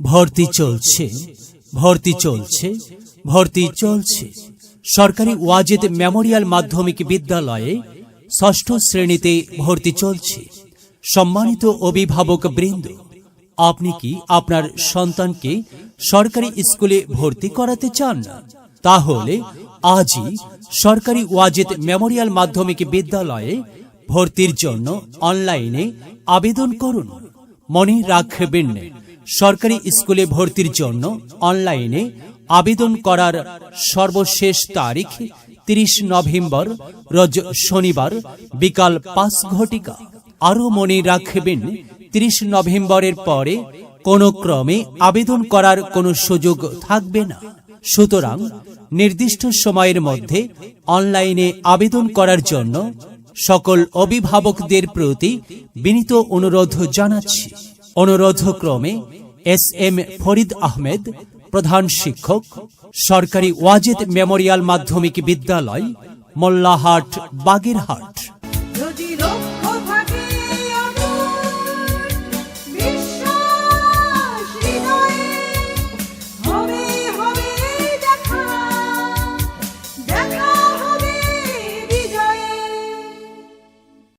ভর্তি চলছে ভর্তি চলছে ভর্তি চলছে। সরকারি ওয়াজেদ মেমোরিয়াল মাধ্যমিক বিদ্যালয়ে ষষ্ঠ শ্রেণীতে ভর্তি চলছে। সম্মানিত অভিভাবক বৃন্দ, আপনি কি আপনার সন্তানকে সরকারি স্কুলে ভর্তি করাতে চান তাহলে আজই সরকারি ওয়াজেদ মেমোরিয়াল মাধ্যমিক বিদ্যালয়ে ভর্তির জন্য অনলাইনে আবেদন করুন। মনে রাখবেন সরকারি স্কুলে ভর্তির জন্য অনলাইনে আবেদন করার সর্বশেষ তারিখ তিরিশ নভেম্বর, রোজ শনিবার, বিকাল পাঁচ ঘটিকা। আরও মনে রাখবেন, তিরিশ নভেম্বরের পরে কোনো ক্রমে আবেদন করার কোনো সুযোগ থাকবে না। সুতরাং নির্দিষ্ট সময়ের মধ্যে অনলাইনে আবেদন করার জন্য সকল অভিভাবকদের প্রতি বিনীত অনুরোধ জানাচ্ছি। অনুরোধ ক্রমে এস এম ফরিদ আহমেদ, প্রধান শিক্ষক, সরকারি ওয়াজেদ মেমোরিয়াল মাধ্যমিক বিদ্যালয়, মোল্লাহাট, বাগেরহাট।